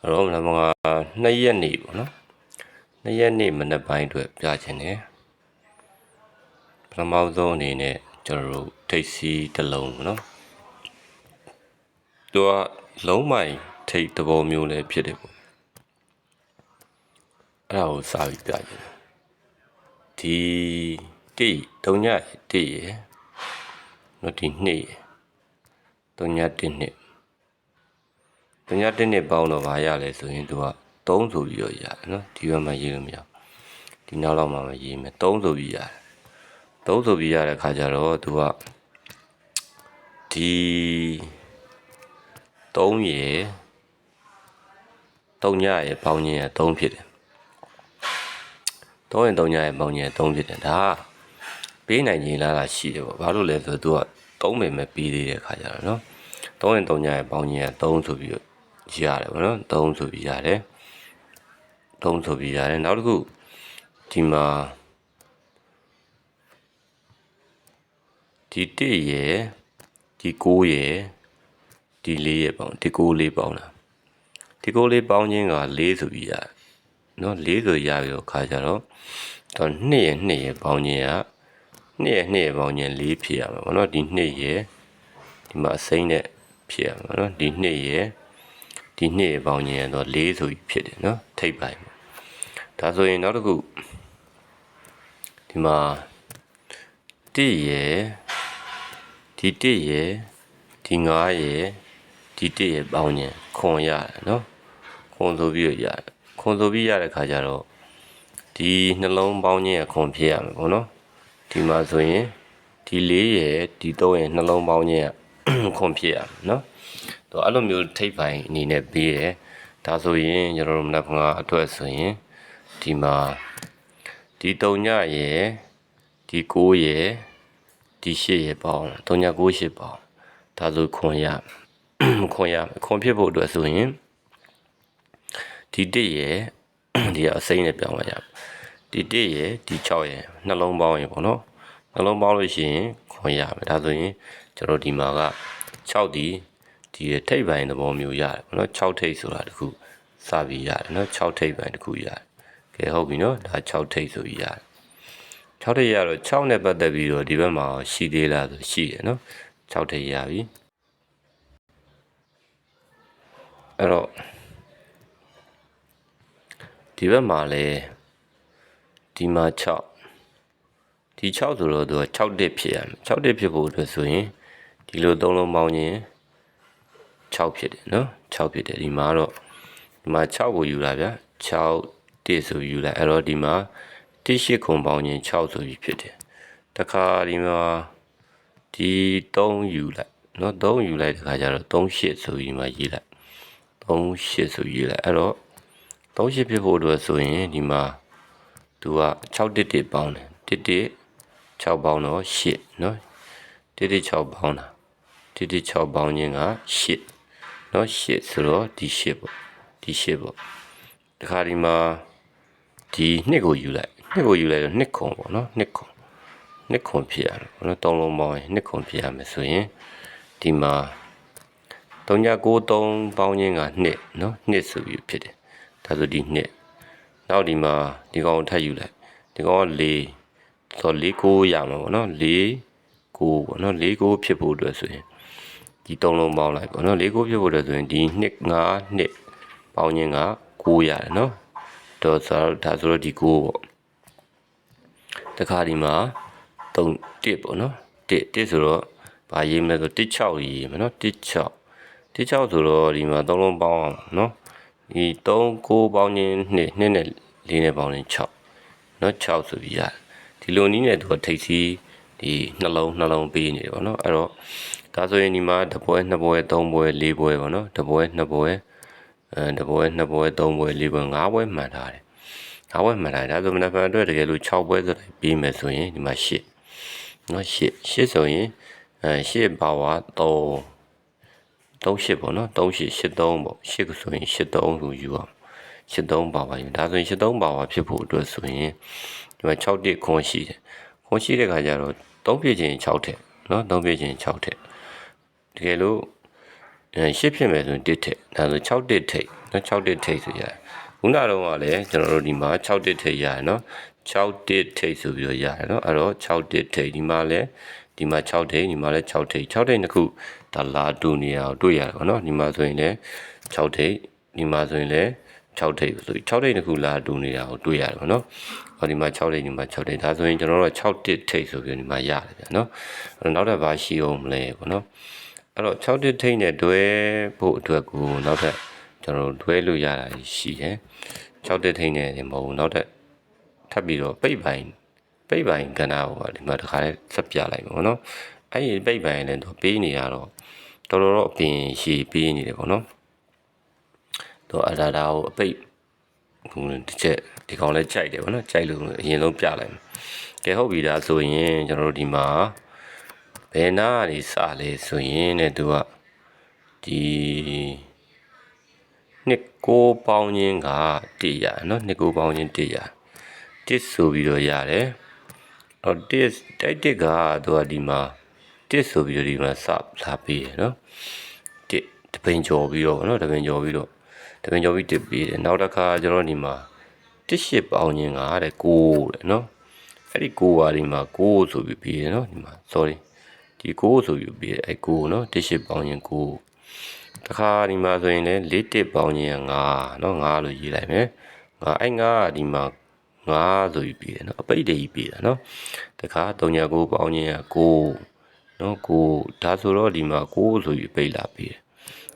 အဲ့တော့မနက်မှာ2ရက်နေပေါ့နော်2ရက်နေမနက်ပိုင်းအတွက်ပြချင်တယ်ပထမဆုံးအနေနဲ့ကျွန်တော်တို့ထိတ်စီးတစ်လုံးပေါ့နော်သူကလုံးမိုင်ထိတ်သဘောမျိုးလည်းဖြစ်တယ်ပေါ့အဲ့ဒါကိုစာပြီးပြချင်တယ်ဒီတိတုံညတိရယ်နော်ဒီနှစ်ရယ်တုံညတစ်နှစ် ပညာတစ်နှစ်ပေါင်းတော့ဘာရလဲဆိုရင်သူက3ဆိုပြီးတော့ရတယ်နော်ဒီဘက်မှာရေးလို့မရဘူးဒီနောက်လောက်မှာမရေးမယ်3ဆိုပြီးရတယ်3ဆိုပြီးရတဲ့ခါကျတော့သူကဒီ3ရေ3ညရေပေါင်းခြင်းရ3ဖြစ်တယ်3ရင်3ညရေပေါင်းခြင်းရ3ဖြစ်တယ်ဒါကပေးနိုင်ခြင်းလားလားရှိတယ်ပေါ့ဘာလို့လဲဆိုတော့သူက3ပင်ပဲပြီးသေးတဲ့ခါကျတော့နော်3ရင်3ညရေပေါင်းခြင်းရ3ဆိုပြီးတော့ ရတယ်ဗောနော်3ဆိုပြီးရတယ်3ဆိုပြီးရတယ်နောက်တစ်ခုဒီမှာဒီ1ရယ်ဒီ9ရယ်ဒီ4ရယ်ပေါင်းဒီ9လေးပေါင်းတာဒီ9လေးပေါင်းခြင်းက4ဆိုပြီးရတယ်နော်4ဆိုရပြီးတော့ခါကြတော့တော့2ရယ်2ရယ်ပေါင်းခြင်းက2ရယ်2ရယ်ပေါင်းခြင်း4ဖြစ်ရမှာဗောနော်ဒီ2ရယ်ဒီမှာအစိမ့်နဲ့ဖြစ်ရမှာဗောနော်ဒီ2ရယ် ဒီနှစ်ပေါင်းရင်တော့၄ဆိုပြီးဖြစ်တယ်နော်ထိပ်ပိုင်းဒါဆိုရင်နောက်တစ်ခုဒီမှာ1ရယ်ဒီ1ရယ်ဒီ9ရယ်ဒီ1ရယ်ပေါင်းရင်ခွန်ရတယ်နော်ခွန်ဆိုပြီးရရတယ်ခွန်ဆိုပြီးရတဲ့ခါကျတော့ဒီနှလုံးပေါင်းခြင်းရခွန်ဖြစ်ရမှာပေါ့နော်ဒီမှာဆိုရင်ဒီ4ရယ်ဒီ3ရယ်နှလုံးပေါင်းခြင်းရခွန်ဖြစ်ရမှာနော် တော့အဲ့လိုမျိုးထိပ်ပိုင်းအနေနဲ့ပေးတယ်ဒါဆိုရင်ကျွန်တော်တို့မနက်ဖြန်အတွက်ဆိုရင်ဒီမှာဒီ3ညရယ်ဒီ9ရယ်ဒီ10ရယ်ပေါင်း3ည9 10ပေါင်းဒါဆိုခွန်ရခွန်ရခွန်ဖြစ်ဖို့အတွက်ဆိုရင်ဒီ1ရယ်ဒီအစိမ့်နဲ့ပြောင်းလိုက်ရဒီ1ရယ်ဒီ6ရယ်နှလုံးပေါင်းရယ်ပေါ့နော်နှလုံးပေါင်းလို့ရှိရင်ခွန်ရမယ်ဒါဆိုရင်ကျွန်တော်ဒီမှာက6ဒီ ဒီထိပ်ပိုင်းသဘောမျိုးရတယ်ပေါ့နော်6ထိပ်ဆိုတာတခုစပြီးရတယ်နော်6ထိပ်ပိုင်းတခုရတယ်ကဲဟုတ်ပြီနော်ဒါ6ထိပ်ဆိုပြီးရတယ်6ထိပ်ရတော့6နဲ့ပတ်သက်ပြီးတော့ဒီဘက်မှာရှိသေးလားဆိုရှိတယ်နော်6ထိပ်ရပြီအဲ့တော့ဒီဘက်မှာလဲဒီမှာ6ဒီ6ဆိုတော့သူက6တစ်ဖြစ်ရမယ်6တစ်ဖြစ်ဖို့အတွက်ဆိုရင်ဒီလိုသုံးလုံးပေါင်းရင် 6ဖြစ်တယ်နော်6ဖြစ်တယ်ဒီမှာတော့ဒီမှာ6ကိုယူလာဗျာ6တစ်ဆိုယူလိုက်အဲ့တော့ဒီမှာတစ်ရှိခုံပေါင်းရင်6ဆိုပြီးဖြစ်တယ်တခါဒီမှာဒီ3ယူလိုက်နော်3ယူလိုက်တခါကျတော့3ရှစ်ဆိုပြီးမှရေးလိုက်3ရှစ်ဆိုရေးလိုက်အဲ့တော့3ရှစ်ဖြစ်ဖို့အတွက်ဆိုရင်ဒီမှာသူက6တစ်တစ်ပေါင်းတယ်တစ်တစ်6ပေါင်းတော့8နော်တစ်တစ်6ပေါင်းတာတစ်တစ်6ပေါင်းခြင်းက8 နော်8ဆိုတော့ဒီ8ပေါ့ဒီ8ပေါ့တခါဒီမှာဒီနှစ်ကိုယူလိုက်နှစ်ကိုယူလိုက်တော့နှစ်ခွန်ပေါ့နော်နှစ်ခွန်နှစ်ခွန်ဖြစ်ရတယ်ပေါ့နော်သုံးလုံးပေါင်းရင်နှစ်ခွန်ဖြစ်ရမယ်ဆိုရင်ဒီမှာ3993ပေါင်းခြင်းကနှစ်နော်နှစ်ဆိုပြီးဖြစ်တယ်ဒါဆိုဒီနှစ်နောက်ဒီမှာဒီကောင်ကိုထပ်ယူလိုက်ဒီကောင်က4ဆိုတော့4 9ရမှာပေါ့နော်4 9ပေါ့နော်4 9ဖြစ်ဖို့အတွက်ဆိုရင် ဒီသုံးလုံးပေါင်းလိုက်ပေါ့နော်၄ကိုဖြစ်ဖို့အတွက်ဆိုရင်ဒီ2 5နှစ်ပေါင်းခြင်းက9ရတယ်နော်တော့ဆိုတော့ဒါဆိုတော့ဒီ9ပေါ့တခါဒီမှာ3 1ပေါ့နော်1 1ဆိုတော့ဘာရေးမလဲဆို1 6ရေးမယ်နော်1 6 1 6ဆိုတော့ဒီမှာသုံးလုံးပေါင်းအောင်နော်ဒီ3 9ပေါင်းခြင်း2 2နဲ့4နဲ့ပေါင်းခြင်း6နော်6ဆိုပြီးရတယ်ဒီလိုနည်းနဲ့သူကထိတ်စီဒီနှလုံးနှလုံးပေးနေတယ်ပေါ့နော်အဲ့တော့ ဒါဆိုရင်ဒီမှာတစ်ပွဲနှစ်ပွဲသုံးပွဲလေးပွဲပေါ့နော်တစ်ပွဲနှစ်ပွဲအဲတစ်ပွဲနှစ်ပွဲသုံးပွဲလေးပွဲငါးပွဲမှန်ထားတယ်ငါးပွဲမှန်ထားတယ်ဒါဆိုမနက်ဖြန်အတွက်တကယ်လို့6ပွဲဆိုတိုင်းပြီးမယ်ဆိုရင်ဒီမှာ8နော်8 8ဆိုရင်အဲ8ပါဝါ3 38ပေါ့နော်38 83ပေါ့8ဆိုရင်83ဆိုယူအောင်83ပါဝါယူဒါဆိုရင်83ပါဝါဖြစ်ဖို့အတွက်ဆိုရင်ဒီမှာ6တိခွန်ရှိတယ်ခွန်ရှိတဲ့ခါကျတော့3ပြည့်ချင်း6ထက်နော်3ပြည့်ချင်း6ထက် တကယ်လို့အဲရှစ်ဖြစ်မယ်ဆိုရင်တစ်ထိပ်ဒါဆို6တစ်ထိပ်နော်6တစ်ထိပ်ဆိုရတယ်ခုနတော့ကလည်းကျွန်တော်တို့ဒီမှာ6တစ်ထိပ်ရတယ်နော်6တစ်ထိပ်ဆိုပြီးတော့ရတယ်နော်အဲ့တော့6တစ်ထိပ်ဒီမှာလည်းဒီမှာ6ထိပ်ဒီမှာလည်း6ထိပ်6ထိပ်နှစ်ခုဒါလာတူနေရအောင်တွေ့ရတယ်ပေါ့နော်ဒီမှာဆိုရင်လည်း6ထိပ်ဒီမှာဆိုရင်လည်း6ထိပ်ဆိုပြီး6ထိပ်နှစ်ခုလာတူနေတာကိုတွေ့ရတယ်ပေါ့နော်ဟောဒီမှာ6ထိပ်ဒီမှာ6ထိပ်ဒါဆိုရင်ကျွန်တော်တို့6တစ်ထိပ်ဆိုပြီးဒီမှာရတယ်ဗျာနော်အဲ့တော့နောက်တစ်ပါးရှိအောင်မလဲပေါ့နော် အဲ့တော့6တစ်ထိပ်နဲ့တွဲဖို့အတွက်ကိုနောက်ထပ်ကျွန်တော်တို့တွဲလို့ရတာရှိတယ်6တစ်ထိပ်နဲ့မဟုတ်ဘူးနောက်ထပ်ထပ်ပြီးတော့ပိတ်ပိုင်းပိတ်ပိုင်းကဏ္ဍကိုဒီမှာတစ်ခါလေးဆက်ပြလိုက်မှာပေါ့နော်အဲ့ဒီပိတ်ပိုင်းလည်းတော့ပေးနေရတော့တော်တော်တော့အပြင်ရှည်ပေးနေတယ်ပေါ့နော်တော့အရာဒါကိုအပိတ်ဟိုတစ်ချက်ဒီကောင်လဲကြိုက်တယ်ဗောနော်ကြိုက်လို့အရင်ဆုံးပြလိုက်မယ်ကဲဟုတ်ပြီဒါဆိုရင်ကျွန်တော်တို့ဒီမှာ ဘယ်နာကနေစလဲဆိုရင်တဲ့သူကဒီနှစ်ကိုပေါင်းခြင်းက100ရနော်နှစ်ကိုပေါင်းခြင်း100တစ်ဆိုပြီးတော့ရတယ်အော်တစ်တိုက်တစ်ကသူကဒီမှာတစ်ဆိုပြီးတော့ဒီမှာစလာပြီးရနော်တစ်တပိန်ကျော်ပြီးတော့နော်တပိန်ကျော်ပြီးတော့တပိန်ကျော်ပြီးတစ်ပြီးတယ်နောက်တစ်ခါကျွန်တော်ဒီမှာတစ်ရှစ်ပေါင်းခြင်းကတဲ့6တဲ့နော်အဲ့ဒီ6ဟာဒီမှာ6ဆိုပြီးပြီးတယ်နော်ဒီမှာ sorry ဒီ6ဆိုပြီးပြီးတယ်အဲ့6နော်တစ်ရှစ်ပေါင်းခြင်း6တခါဒီမှာဆိုရင်လည်း၄တစ်ပေါင်းခြင်းက9နော်9လို့ရေးလိုက်မယ်ငါအဲ့9ကဒီမှာ9ဆိုပြီးပြီးတယ်နော်အပိတ်တည်းပြီးတာနော်တခါ39ပေါင်းခြင်းက9နော်9ဒါဆိုတော့ဒီမှာ9ဆိုပြီးပိတ်လာပြီးတယ်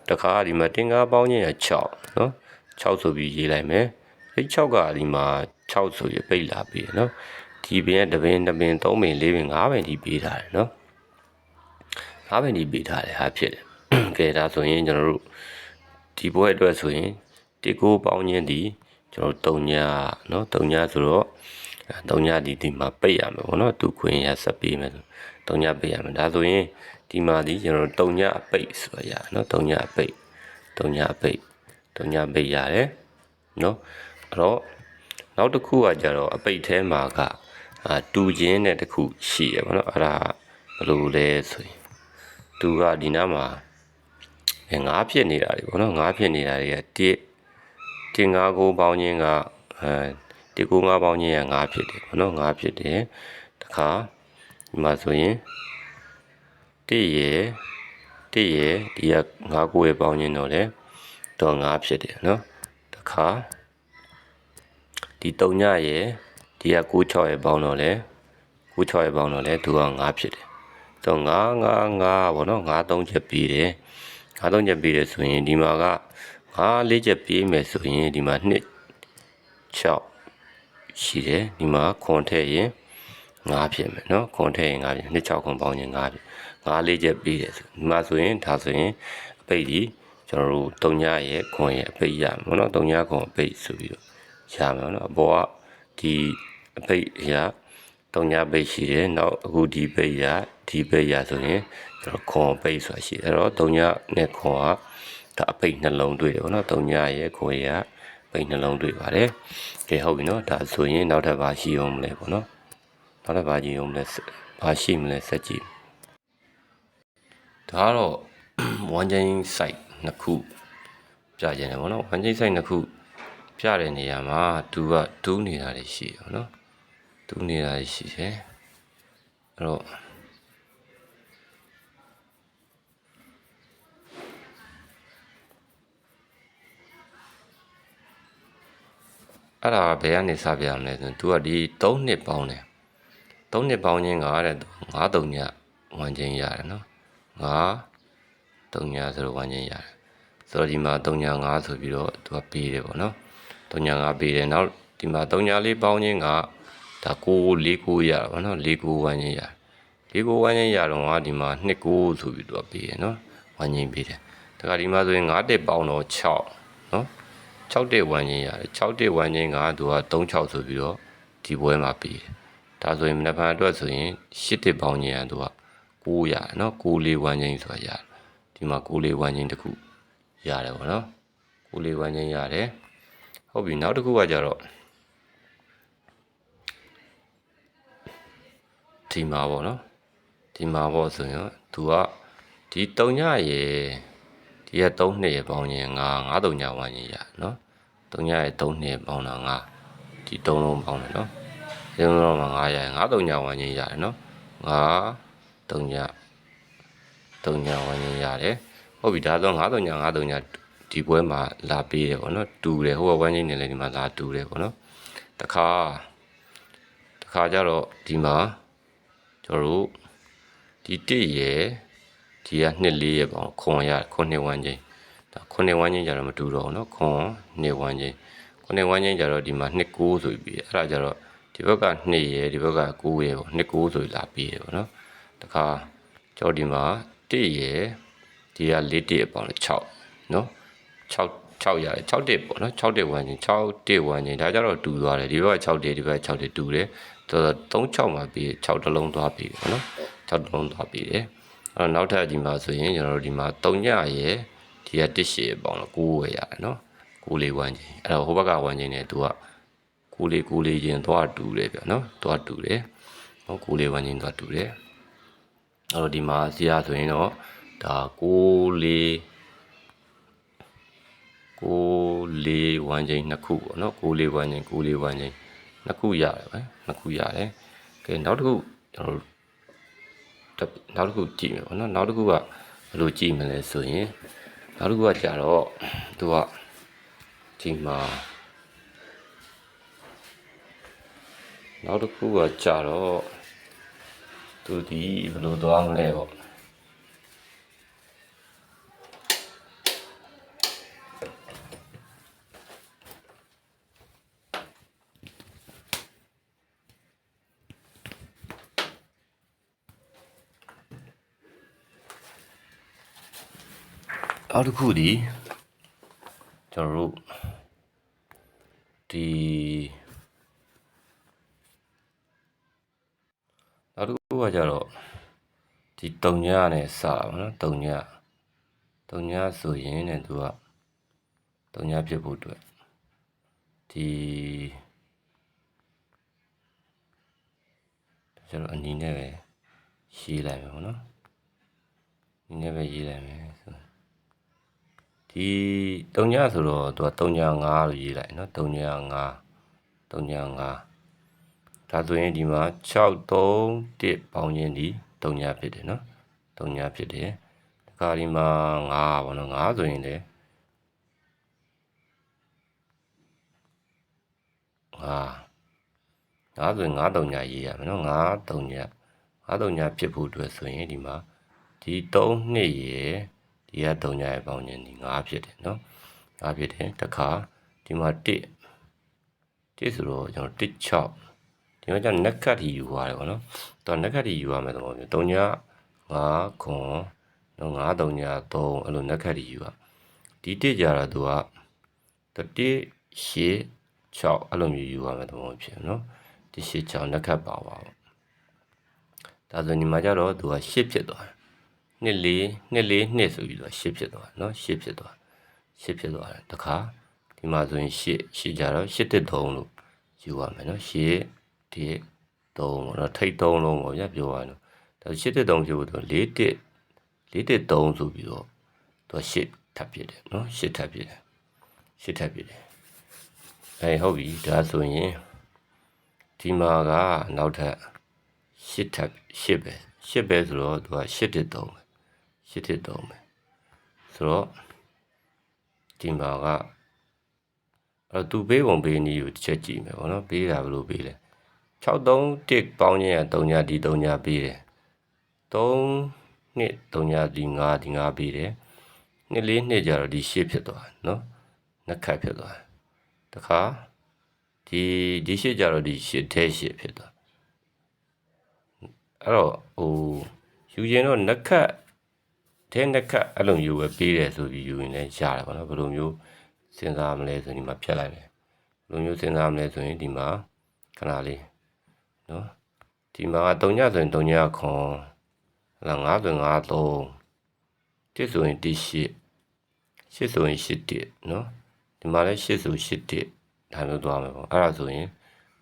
တခါဒီမှာတင်ကားပေါင်းခြင်းက6နော်6ဆိုပြီးရေးလိုက်မယ်အဲ့6ကဒီမှာ6ဆိုပြီးပိတ်လာပြီးတယ်နော်ဒီပင်ကတပင်တပင်3ပင်4ပင်5ပင်ဒီပေးထားတယ်နော် 5ပင်ဒီပေးထားတယ်ဟာဖြစ်တယ်ကဲဒါဆိုရင်ကျွန်တော်တို့ဒီဘွဲအတွက်ဆိုရင်တီကိုပေါင်းခြင်းဒီကျွန်တော်3ညနော်3ညဆိုတော့3ညဒီဒီမှာပိတ်ရမယ်ပေါ့နော်သူခွင့်ရဆက်ပေးမယ်ဆို3ညပိတ်ရမယ်ဒါဆိုရင်ဒီမှာဒီကျွန်တော်3ညအပိတ်ဆိုရနော်3ညအပိတ်3ညအပိတ်3ညပိတ်ရတယ်နော်အဲ့တော့နောက်တစ်ခုကကြတော့အပိတ်ထဲမှာကအာတူခြင်းတဲ့တစ်ခုရှိရပါတော့အဲ့ဒါဘယ်လိုလဲဆိုရင် သူကဒီနားမှာငါးဖြစ်နေတာတွေပေါ့နော်ငါးဖြစ်နေတာတွေကတစ်တင်ငါးကိုပေါင်းခြင်းကအဲဒီကိုငါးပေါင်းခြင်းကငါးဖြစ်တယ်ပေါ့နော်ငါးဖြစ်တယ်တခါဒီမှာဆိုရင်တစ်ရယ်တစ်ရယ်ဒီကငါးကိုရပေါင်းခြင်းတော့လေတော့ငါးဖြစ်တယ်နော်တခါဒီတုံညရယ်ဒီက9 6ရယ်ပေါင်းတော့လေ9 6ရယ်ပေါင်းတော့လေသူက9ဖြစ်တယ် ဆို9 9 9ပေါ့နော်9 3ချက်ပြီးတယ်9 3ချက်ပြီးတယ်ဆိုရင်ဒီမှာက9 4ချက်ပြီးမယ်ဆိုရင်ဒီမှာ2 6ရှိတယ်ဒီမှာခွန်ထည့်ရင်9ဖြစ်မယ်နော်ခွန်ထည့်ရင်9ဖြစ်2 6ခွန်ပေါင်းရင်9ဖြစ်9 4ချက်ပြီးတယ်ဆိုဒီမှာဆိုရင်ဒါဆိုရင်အပိတ်ဒီကျွန်တော်တို့တုံညရဲ့ခွန်ရဲ့အပိတ်ရမယ်နော်တုံညခွန်အပိတ်ဆိုပြီးတော့ရမယ်နော်အပေါ်ကဒီအပိတ်ရ တုံညာပိတ်ရှိတယ်နောက်အခုဒီပိတ်ရဒီပိတ်ရဆိုရင်ကျွန်တော်ခွန်ပိတ်ဆိုတာရှိတယ်အဲ့တော့တုံညာနဲ့ခွန်ကဒါအပိတ်နှလုံးတွေ့တယ်ဗောနော်တုံညာရဲ့ခွန်ရပိတ်နှလုံးတွေ့ပါတယ်ကဲဟုတ်ပြီနော်ဒါဆိုရင်နောက်ထပ်ဘာရှိအောင်မလဲဗောနော်နောက်ထပ်ဘာကြည့်အောင်မလဲဘာရှိမလဲစက်ကြည့်ဒါကတော့ one chain site နှစ်ခုပြကြတယ်ဗောနော် one chain site နှစ်ခုပြတဲ့နေရာမှာသူကတူးနေတာတွေရှိတယ်ဗောနော် တူးနေတာတွေရှိတယ်အဲ့တော့အဲ့ဒါဘယ်ကနေစပြရမလဲဆိုရင် तू ကဒီ3နှစ်ပေါင်းတယ်3နှစ်ပေါင်းခြင်းကတဲ့9တုံညဝန်ချင်းရတယ်နော်9တုံညဆိုတော့ဝန်ချင်းရတယ်ဆိုတော့ဒီမှာတုံည9ဆိုပြီးတော့ तू ကပေးတယ်ပေါ့နော်တုံည9ပေးတယ်နောက်ဒီမှာတုံညလေးပေါင်းခြင်းက ဒါ6 4 9ရတာပေါ့နော်4 9ဝန်ချင်းရတယ်4 9ဝန်ချင်းရတော့ကဒီမှာ2 9ဆိုပြီးတော့ပေးတယ်နော်ဝန်ချင်းပေးတယ်ဒါကဒီမှာဆိုရင်9တက်ပေါင်းတော့6နော်6တက်ဝမ်းချင်းရတယ်6တက်ဝမ်းချင်းကသူက36ဆိုပြီးတော့ဒီပွဲမှာပြီးတယ်ဒါဆိုရင်မနက်ဖြန်အတွက်ဆိုရင်8တက်ပေါင်းချင်းကသူက9ရတယ်နော်9လေးဝမ်းချင်းဆိုတာရတယ်ဒီမှာ9လေးဝမ်းချင်းတစ်ခုရတယ်ပေါ့နော်9လေးဝမ်းချင်းရတယ်ဟုတ်ပြီနောက်တစ်ခုကကြတော့ ဒီမှာပေါ့နော်ဒီမှာပေါ့ဆိုရင်သူကဒီတုံညရေဒီဒီက3နှစ်ရပေါင်းရင်9 9တုံညာဝန်းရင်ရနော်တုံညာရဲ့3နှစ်ပေါင်းတာ9ဒီ3လုံးပေါင်းတယ်နော်ဒီ3လုံးမှာ9ရရင်9တုံညာဝန်းရင်ရတယ်နော်9တုံညာတုံညာဝန်းရင်ရတယ်ဟုတ်ပြီဒါဆို9တုံညာ9တုံညာဒီပွဲမှာလာပေးတယ်ပေါ့နော်တူတယ်ဟိုကဝန်းချင်းနေလည်းဒီမှာလာတူတယ်ပေါ့နော်တခါတခါကျတော့ဒီမှာ ကျွန်တော်တို့ဒီ1ရယ်ဒီကနှစ်4ရယ်ပေါ့ခွန်ရခွန်နှစ်ဝန်းချင်းဒါခွန်နှစ်ဝန်းချင်းကျတော့မတူတော့ဘူးเนาะခွန်နှစ်ဝန်းချင်းခွန်နှစ်ဝန်းချင်းကျတော့ဒီမှာနှစ်9ဆိုပြီးအဲ့ဒါကျတော့ဒီဘက်က2ရယ်ဒီဘက်က9ရယ်ပေါ့နှစ်9ဆိုလာပြီးရယ်ပေါ့เนาะတခါကျွန်တော်ဒီမှာ1ရယ်ဒီက4တစ်ပေါ့လေ6เนาะ6 6ရတယ်6တစ်ပေါ့နော်6တစ်ဝန်းချင်း6တစ်ဝန်းချင်းဒါကြတော့တူသွားတယ်ဒီဘက်က6တစ်ဒီဘက်က6တစ်တူတယ်ဆိုတော့3 6မှာပြီး6တလုံးသွားပြီးပေါ့နော်6တလုံးသွားပြီးတယ်အဲ့တော့နောက်ထပ်ဒီမှာဆိုရင်ကျွန်တော်တို့ဒီမှာ3ညရဲ့ဒီကတစ်ရှည်ပေါ့နော်9ဝယ်ရတယ်နော်9လေးဝန်းချင်းအဲ့တော့ဟိုဘက်ကဝန်းချင်းနဲ့သူက9လေး9လေးချင်းသွားတူတယ်ဗျနော်သွားတူတယ်နော်9လေးဝန်းချင်းသွားတူတယ်အဲ့တော့ဒီမှာစီရဆိုရင်တော့ဒါ9လေး ကိုလေးဝမ်းချင်းနှစ်ခုပေါ့နော်ကိုလေးဝမ်းချင်းကိုလေးဝမ်းချင်းနှစ်ခုရတယ်ပဲနှစ်ခုရတယ်ကဲနောက်တစ်ခုကျွန်တော်တို့နောက်တစ်ခုကြည့်မယ်ပေါ့နော်နောက်တစ်ခုကဘယ်လိုကြည့်မလဲဆိုရင်နောက်တစ်ခုကကြတော့သူကဒီမှာနောက်တစ်ခုကကြတော့သူဒီဘယ်လိုသွားမလဲပေါ့ နောက်တစ်ခုဒီကျွန်တော်တို့ဒီနောက်တစ်ခုကကြတော့ဒီတုံညနဲ့စတာပေါ့နော်တုံညတုံညဆိုရင်တဲ့သူကတုံညဖြစ်ဖို့အတွက်ဒီကျွန်တော်အနီးနဲ့ပဲရေးလိုက်မယ်ပေါ့နော်အနီးနဲ့ပဲရေးလိုက်မယ်ဆို ဒီတုံညဆိုတော့သူကတုံည5လို့ရေးလိုက်နော်တုံည5တုံည5ဒါဆိုရင်ဒီမှာ6 3 1ပေါင်းရင်ဒီတုံညဖြစ်တယ်နော်တုံညဖြစ်တယ်ဒီခါဒီမှာ5ပေါ့နော်5ဆိုရင်လေ5 5ဆိုရင်5တုံညရေးရမယ်နော်5တုံည5တုံညဖြစ်ဖို့အတွက်ဆိုရင်ဒီမှာဒီ3နှစ်ရယ် ဒီက3ညရဲ့ပေါင်းခြင်းဒီ9ဖြစ်တယ်နော်9ဖြစ်တယ်တခါဒီမှာ1 1ဆိုတော့ကျွန်တော်1 6ဒီမှာကျနက်ကတ်တီယူရတယ်ဗောနော်တော့နက်ကတ်တီယူရမယ်သဘောမျိုး3ည5ခွန်နော်9 3ည3အဲ့လိုနက်ကတ်တီယူရဒီ1ကြတော့သူကတ1ရှေ့6အဲ့လိုမျိုးယူရမယ်သဘောဖြစ်နော်ဒီရှေ့6နက်ကတ်ပါပါဗောဒါဆိုညီမကြတော့သူက8ဖြစ်သွားတယ် နှစ်လေးနှစ်လေးနှစ်ဆိုပြီးတော့ရှစ်ဖြစ်သွားเนาะရှစ်ဖြစ်သွားရှစ်ဖြစ်သွားတယ်တခါဒီမှာဆိုရင်ရှစ်ရှစ်ကြတော့ရှစ်တစ်သုံးလို့ယူရမယ်เนาะရှစ်တစ်သုံးပေါ့เนาะထိတ်သုံးလုံးပေါ့ဗျာပြောရအောင်ဒါရှစ်တစ်သုံးဖြစ်ဖို့တော့လေးတစ်လေးတစ်သုံးဆိုပြီးတော့သူရှစ်ထပ်ဖြစ်တယ်เนาะရှစ်ထပ်ဖြစ်တယ်ရှစ်ထပ်ဖြစ်တယ်အဲဟုတ်ပြီဒါဆိုရင်ဒီမှာကနောက်ထပ်ရှစ်ထပ်ရှစ်ပဲရှစ်ပဲဆိုတော့သူကရှစ်တစ်သုံးပဲ ရှစ်တစ်သုံးပဲဆိုတော့ဒီမှာကအဲ့သူပေးပုံပေးနည်းကိုတစ်ချက်ကြည့်မယ်ဗောနော်ပေးတာဘယ်လိုပေးလဲ63တစ်ပေါင်းခြင်းက3ညဒီ3ညပေးတယ်3နှစ်3ညဒီ5ဒီ5ပေးတယ်နှစ်လေးနှစ်ကြတော့ဒီရှစ်ဖြစ်သွားတယ်နော်နှစ်ခတ်ဖြစ်သွားတယ်တခါဒီဒီရှစ်ကြတော့ဒီရှစ်ထဲရှစ်ဖြစ်သွားအဲ့တော့ဟိုယူရင်တော့နှစ်ခတ် တဲ့နှစ်ခတ်အဲ့လိုမျိုးပဲပေးတယ်ဆိုပြီးယူရင်လည်းရတယ်ပေါ့နော်ဘယ်လိုမျိုးစဉ်းစားမလဲဆိုဒီမှာဖြတ်လိုက်မယ်ဘယ်လိုမျိုးစဉ်းစားမလဲဆိုရင်ဒီမှာခဏလေးနော်ဒီမှာက3ညဆိုရင်3ညခွန်ဟလာ9ဆိုရင်9 3တစ်ဆိုရင်တစ်8 8ဆိုရင်8တစ်နော်ဒီမှာလည်း8ဆို8တစ်ဒါမျိုးသွားမယ်ပေါ့အဲ့ဒါဆိုရင်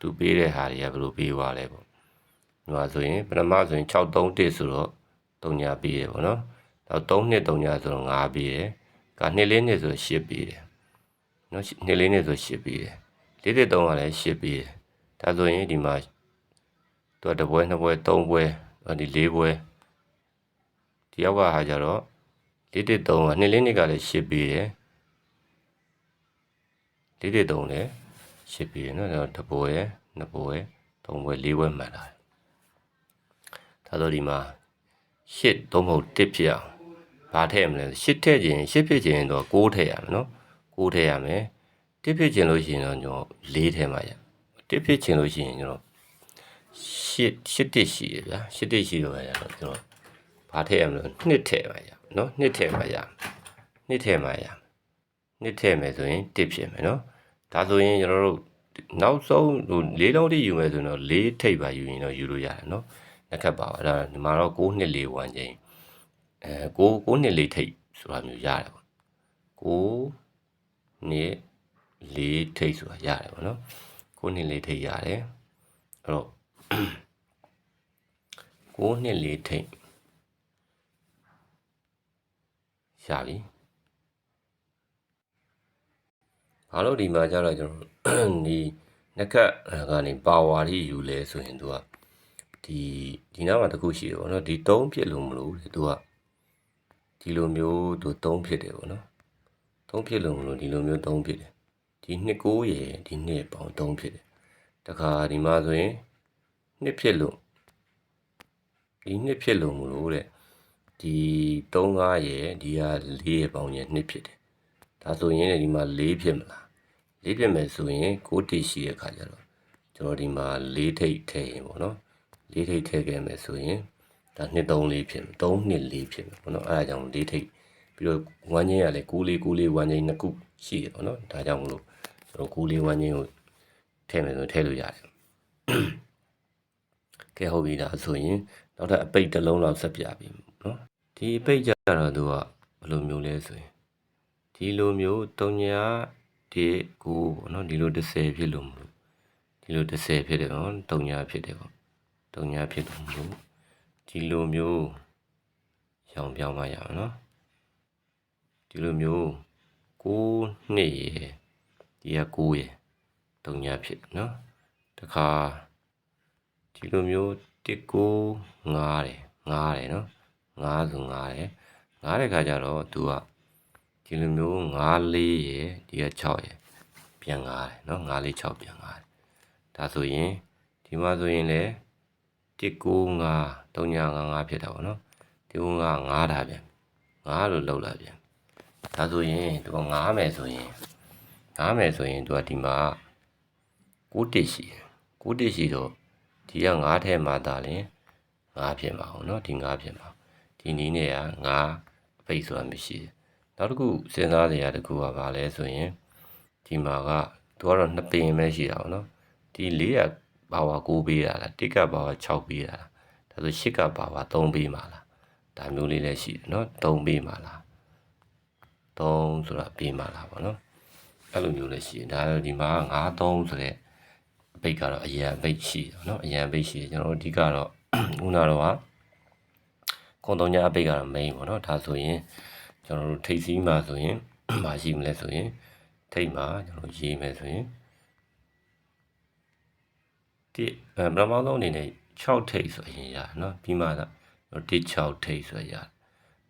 သူပေးတဲ့ဟာတွေကဘယ်လိုပေးသွားလဲပေါ့ဒီမှာဆိုရင်ပထမဆိုရင်6 3တစ်ဆိုတော့3ညပေးတယ်ပေါ့နော် နောက်3နှစ်3ညဆိုတော့9ပြီးတယ်ကနှစ်လေးနှစ်ဆိုရှစ်ပေးတယ်နော်ရှစ်နှစ်လေးနှစ်ဆိုရှစ်ပေးတယ်လေးတစ်သုံးကလည်းရှစ်ပေးတယ်ဒါဆိုရင်ဒီမှာသူကတစ်ပွဲနှစ်ပွဲသုံးပွဲဟောဒီလေးပွဲဒီယောက်ကဟာကြတော့လေးတစ်သုံးကနှစ်လေးနှစ်ကလည်းရှစ်ပေးတယ်လေးတစ်သုံးလည်းရှစ်ပေးတယ်နော်ဒါတော့တစ်ပွဲနှစ်ပွဲသုံးပွဲလေးပွဲမှန်လာတယ်ဒါဆိုဒီမှာရှစ်သုံးဖို့တစ်ဖြစ်အောင် ဘာထည့်မလဲရှစ်ထည့်ခြင်းရှစ်ဖြစ်ခြင်းတော့6ထည့်ရမယ်နော်6ထည့်ရမယ်တစ်ဖြစ်ခြင်းလို့ရှိရင်တော့ကျွန်တော်4ထည့်မှရတစ်ဖြစ်ခြင်းလို့ရှိရင်ကျွန်တော်ရှစ်ရှစ်တစ်ရှိရဗျာရှစ်တစ်ရှိတော့ရတော့ကျွန်တော်ဘာထည့်ရမလဲနှစ်ထည့်မှရနော်နှစ်ထည့်မှရနှစ်ထည့်မှရနှစ်ထည့်မယ်ဆိုရင်တစ်ဖြစ်မယ်နော်ဒါဆိုရင်ကျွန်တော်တို့နောက်ဆုံးဟို၄လုံးတိယူမယ်ဆိုရင်တော့၄ထိပ်ပါယူရင်တော့ယူလို့ရတယ်နော်လက်ခတ်ပါအဲ့ဒါဒီမှာတော့6နှစ်၄ဝမ်းချင်း အဲကိုကိုနှစ်လေးထိတ်ဆိုတာမျိုးရတယ်ပေါ့ကိုနှစ်လေးထိတ်ဆိုတာရတယ်ပေါ့နော်ကိုနှစ်လေးထိတ်ရတယ်အဲ့တော့ကိုနှစ်လေးထိတ်ရှာပြီဘာလို့ဒီမှာကျတော့ကျွန်တော်ဒီနှစ်ခက်ကနေပါဝါလေးယူလဲဆိုရင်သူကဒီဒီနားမှာတစ်ခုရှိတယ်ပေါ့နော်ဒီ၃ဖြစ်လို့မလို့သူက ဒီလိုမျိုးသူသုံးဖြစ်တယ်ပေါ့နော်သုံးဖြစ်လို့မလို့ဒီလိုမျိုးသုံးဖြစ်တယ်ဒီနှစ်ကိုရယ်ဒီနှစ်ပေါင်းသုံးဖြစ်တယ်တခါဒီမှာဆိုရင်နှစ်ဖြစ်လို့ဒီနှစ်ဖြစ်လို့မလို့တဲ့ဒီ3 5ရယ်ဒီက4ရယ်ပေါင်းရယ်နှစ်ဖြစ်တယ်ဒါဆိုရင်လည်းဒီမှာ4ဖြစ်မလား4ဖြစ်မယ်ဆိုရင်6တိရှိတဲ့ခါကျတော့ကျွန်တော်ဒီမှာ4ထိပ်ထည့်ရင်ပေါ့နော်4ထိပ်ထည့်ခဲ့မယ်ဆိုရင် ဒါနှစ်3လေးဖြစ်မယ်3နှစ်4ဖြစ်မယ်ပေါ့နော်အဲဒါကြောင့်၄ထိပ်ပြီးတော့ဝမ်းချင်းကလည်း6လေး6လေးဝမ်းချင်းနှစ်ခုရှိတယ်ပေါ့နော်ဒါကြောင့်မလို့ကျွန်တော်6လေးဝမ်းချင်းကိုထည့်မယ်ဆိုထည့်လို့ရတယ်ကဲဟုတ်ပြီဒါဆိုရင်နောက်ထပ်အပိတ်တစ်လုံးလောက်ဆက်ပြပြီနော်ဒီအပိတ်ကြတော့သူကဘယ်လိုမျိုးလဲဆိုရင်ဒီလိုမျိုး3ညာဒီကိုပေါ့နော်ဒီလို30ဖြစ်လို့မလို့ဒီလို30ဖြစ်တယ်ပေါ့3ညာဖြစ်တယ်ပေါ့3ညာဖြစ်လို့မလို့ ဒီလိုမျိုးရောင်ပြောင်းမှရအောင်နော်ဒီလိုမျိုး6နှစ်ရယ်ဒီက9ရယ်တုံညာဖြစ်နော်တခါဒီလိုမျိုး1 9 5တယ်5တယ်နော်5ဆို5တယ်5တဲ့ခါကျတော့သူကဒီလိုမျိုး5လေးရယ်ဒီက6ရယ်ပြန်5တယ်နော်5လေး6ပြန်5တယ်ဒါဆိုရင်ဒီမှာဆိုရင်လည်း195 355ဖြစ်တာပေါ့နော်195 9တာပြန်9လို့လောက်လာပြန်ဒါဆိုရင်သူက9မယ်ဆိုရင်9မယ်ဆိုရင်သူကဒီမှာ6တစ်ရှိ6တစ်ရှိတော့ဒီက9ထဲမှာဒါလင်9ဖြစ်မှာဟုတ်နော်ဒီ9ဖြစ်မှာဒီနည်းနဲ့က9အပိတ်ဆိုတာမရှိဘူးနောက်တစ်ခုစဉ်းစားစရာတစ်ခုကဘာလဲဆိုရင်ဒီမှာကသူကတော့နှစ်ပင်ပဲရှိတာပေါ့နော်ဒီ400ဘာဝ9ပေးတာလားတစ်ကဘာဝ6ပေးတာလား ဒါဆို8ကဘာဝ3ပေးမှာလားဒါမျိုးလေးလည်းရှိတယ်နော်3ပေးမှာလား3ဆိုတာပေးမှာလားပေါ့နော်အဲ့လိုမျိုးလည်းရှိတယ်ဒါတော့ဒီမှာ9 3ဆိုတဲ့အပိတ်ကတော့အရန်အပိတ်ရှိတယ်နော်အရန်အပိတ်ရှိတယ်ကျွန်တော်တို့အဓိကတော့ခုနတော့ကခွန်တုံညာအပိတ်ကတော့ main ပေါ့နော်ဒါဆိုရင်ကျွန်တော်တို့ထိတ်စီးမှာဆိုရင်မရှိမလဲဆိုရင်ထိတ်မှာကျွန်တော်ရေးမယ်ဆိုရင်ဒီအဲပထမဆုံးအနေနဲ့ 6ထိတ်ဆိုရင်ရနော်ပြီးမှတော့ဒီ6ထိတ်ဆိုရ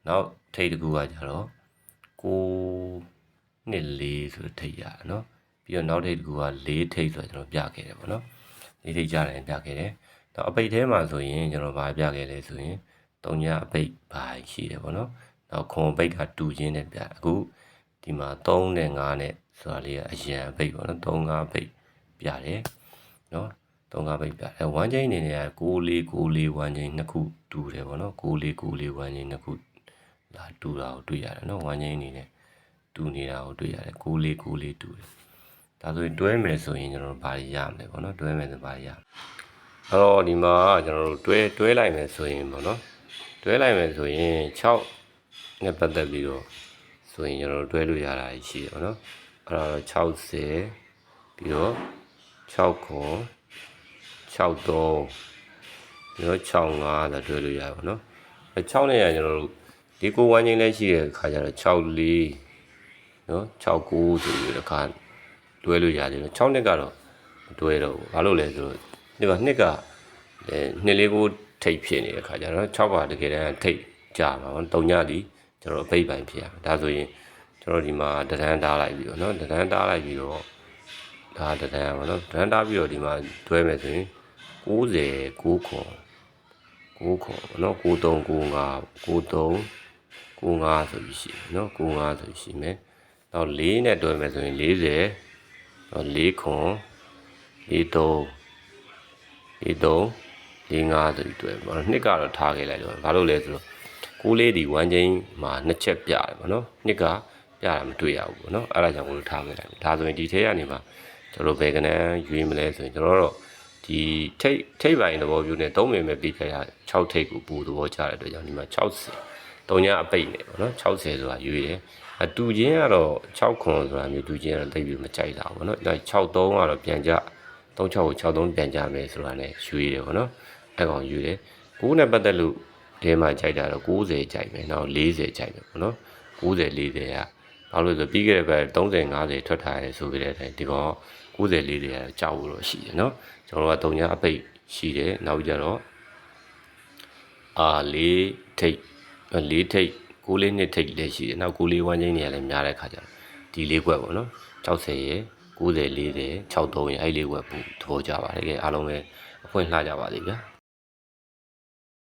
နောက်ထိတ်တကူကကြတော့9နှစ်4ဆိုထိတ်ရနော်ပြီးတော့နောက်ထိတ်တကူက4ထိတ်ဆိုကျွန်တော်ပြခဲ့တယ်ပေါ့နော်4ထိတ်ကြတယ်ပြခဲ့တယ်တော့အပိတ်ထဲမှာဆိုရင်ကျွန်တော်ဗာပြခဲ့လဲဆိုရင်တုံညာအပိတ်ဘာရှိတယ်ပေါ့နော်နောက်ခွန်ပိတ်ကတူချင်းနဲ့ပြအခုဒီမှာ3နဲ့5နဲ့ဆိုတာလေးကအရန်ပိတ်ပေါ့နော်3 5ပိတ်ပြတယ်နော် 3 5ပိတ်ပြတယ်ဝမ်းချင်းအနေနဲ့က6လေး6လေးဝမ်းချင်းနှစ်ခုတူတယ်ပေါ့နော်6လေး6လေးဝမ်းချင်းနှစ်ခုလာတူတာကိုတွေ့ရတယ်နော်ဝမ်းချင်းအနေနဲ့တူနေတာကိုတွေ့ရတယ်6လေး6လေးတူတယ်ဒါဆိုရင်တွဲမယ်ဆိုရင်ကျွန်တော်တို့ဘာတွေရမလဲပေါ့နော်တွဲမယ်ဆိုဘာတွေရအဲ့တော့ဒီမှာကျွန်တော်တို့တွဲတွဲလိုက်မယ်ဆိုရင်ပေါ့နော်တွဲလိုက်မယ်ဆိုရင်6နဲ့ပတ်သက်ပြီးတော့ဆိုရင်ကျွန်တော်တို့တွဲလို့ရတာရှိတယ်ပေါ့နော်အဲ့ဒါတော့60ပြီးတော့6ခွန် 6တော့ပြီးတော့65လာတွဲလို့ရပါတော့နော်အဲ6နဲ့ရကျွန်တော်တို့ဒီကိုဝမ်းချင်းလည်းရှိတဲ့ခါကျတော့6 4နော်6 9ဆိုပြီးတခါတွဲလို့ရတယ်နော်6နှစ်ကတော့မတွဲတော့ဘူးဘာလို့လဲဆိုတော့ဒီမှာနှစ်ကအဲနှစ်လေးကိုထိတ်ဖြစ်နေတဲ့ခါကျတော့6ကတကယ်တမ်းထိတ်ကြာမှာပေါ့တုံညသည်ကျွန်တော်အပိတ်ပိုင်းဖြစ်ရမယ်ဒါဆိုရင်ကျွန်တော်ဒီမှာတရန်တားလိုက်ပြီးတော့နော်တရန်တားလိုက်ပြီးတော့ဒါတရန်ပါနော်တရန်တားပြီးတော့ဒီမှာတွဲမယ်ဆိုရင် 90 9ခွန်9ခွန်ပေါ့နော်93 95 93 95ဆိုပြီးရှိတယ်နော်95ဆိုပြီးရှိမယ်နောက်4နဲ့တွဲမယ်ဆိုရင်40နောက်4ခွန်43 43 45ဆိုပြီးတွဲပါတော့နှစ်ကတော့ထားခဲ့လိုက်တော့ဘာလို့လဲဆိုတော့ကိုးလေးဒီ1ချင်းမှာနှစ်ချက်ပြတယ်ပေါ့နော်နှစ်ကပြတာမတွေ့ရဘူးပေါ့နော်အဲ့ဒါကြောင့်ကိုလို့ထားခဲ့လိုက်ဒါဆိုရင်ဒီထဲကနေမှာကျွန်တော်ဘယ်ကနန်းရွေးမလဲဆိုရင်ကျွန်တော်တို့ ဒီထိတ်ထိတ်ပိုင်းသဘောမျိုးနဲ့သုံးမိမယ်ပြီးခဲ့ရ6ထိတ်ကိုပူသဘောကျတဲ့အတွက်ကြောင့်ဒီမှာ60တုံညာအပိတ်နေပေါ့နော်60ဆိုတာရွေးတယ်အတူချင်းကတော့6ခွန်ဆိုတာမျိုးတူချင်းကတော့တိတ်ပြီးမကြိုက်တာပေါ့နော်ဒါ63ကတော့ပြန်ကြ36ကို63ပြန်ကြမယ်ဆိုတာနဲ့ရွေးတယ်ပေါ့နော်အဲ့ကောင်ရွေးတယ်9နဲ့ပတ်သက်လို့ဒီမှာကြိုက်တာတော့90ကြိုက်မယ်နောက်40ကြိုက်မယ်ပေါ့နော်90 40ကဘာလို့လဲဆိုပြီးခဲ့တဲ့ဘက်30 50ထွက်ထားရဲဆိုကြတဲ့အတိုင်းဒီကောင်90 40ကကြောက်လို့တော့ရှိတယ်နော် ကျွန်တော်တို့ကတုံညာအပိတ်ရှိတယ်နောက်ကြတော့အာလေးထိတ်လေးထိတ်ကိုလေးနှစ်ထိတ်လည်းရှိတယ်နောက်ကိုလေးဝမ်းချင်းတွေကလည်းများတဲ့ခါကျတော့ဒီလေးခွက်ပေါ့နော်60ရယ်90 40 63ရယ်အဲ့လေးခွက်ပူသဘောကြပါတယ်ကဲအားလုံးပဲအဖွင့်လှကြပါသေးဗျာ